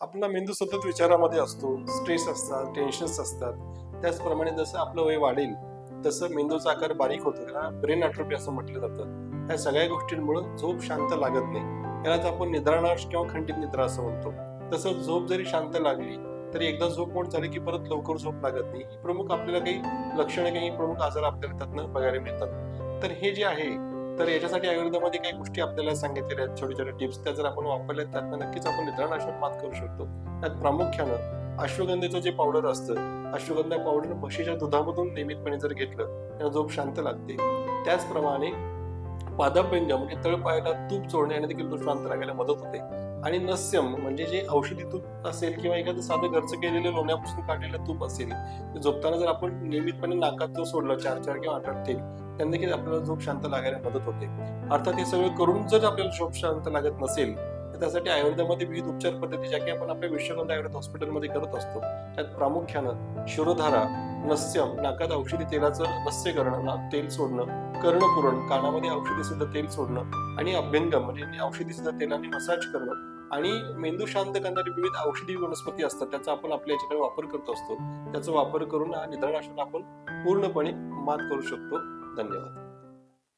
आपला मेंदू सतत विचारामध्ये असतो. स्ट्रेस असतात टेन्शन्स असतात. त्याचप्रमाणे जसं आपलं वय वाढेल तसं मेंदूचा आकार बारीक होतो. त्याला ब्रेन अट्रोपी असं म्हटलं जातं. या सगळ्या गोष्टींमुळे झोप शांत लागत नाही. यालाच आपण निद्रानाश किंवा खंडित निद्रा असं म्हणतो. तसं झोप जरी शांत लागली तरी एकदा झोप मोड झाली की परत लवकर झोप लागत नाही. ही प्रमुख आपल्याला काही लक्षणं काही प्रमुख आजार आपल्याला त्यातनं बघायला मिळतात. तर हे जे आहे तर याच्यासाठी आयुर्वेदामध्ये काही गोष्टी आपल्याला सांगितलेल्या आहेत छोटे छोटे टिप्स. त्या जर आपण वापरल्या त्यातनं नक्कीच आपण निद्रानाशावर मात करू शकतो. त्यात प्रामुख्यानं अश्वगंधेचं जे पावडर असतं अश्वगंधा पावडर म्हशीच्या दुधामधून नियमितपणे जर घेतलं तर झोप शांत लागते. त्याचप्रमाणे पादाभ्यंग म्हणजे तळपायाला तूप चोळण्याने देखील झोप शांत लागायला मदत होते. आणि नस्यम म्हणजे जे औषधी तूप असेल किंवा एखादं साधं घरचं केलेलं लोण्यापासून काढलेलं तूप असेल ते झोपताना जर आपण नियमितपणे नाकात जर सोडलं चार चार किंवा आठ आठ तेल त्यांनी देखील आपल्याला झोप शांत लागायला मदत होते. अर्थात हे सगळं करून जर आपल्याला झोप शांत लागत नसेल तर त्यासाठी आयुर्वेदामध्ये विविध उपचार पद्धती ज्या की आपण आपल्या विश्वगंध आयुर्वेद हॉस्पिटलमध्ये करत असतो. त्यात प्रामुख्यानं शिरोधारा नस्यम नाकात औषधी तेलाचं नस्य करणं तेल सोडणं कर्णपुरण कानामध्ये औषधी सिद्ध तेल सोडणं आणि अभ्यंगम म्हणजे औषधी सिद्ध तेलाने मसाज करणं आणि मेंदू शांत करणारी विविध औषधी वनस्पती असतात त्याचा आपण आपल्या याच्याकडे वापर करत असतो. त्याचा वापर करून हा निद्रानाशाला आपण पूर्णपणे मात करू शकतो. धन्यवाद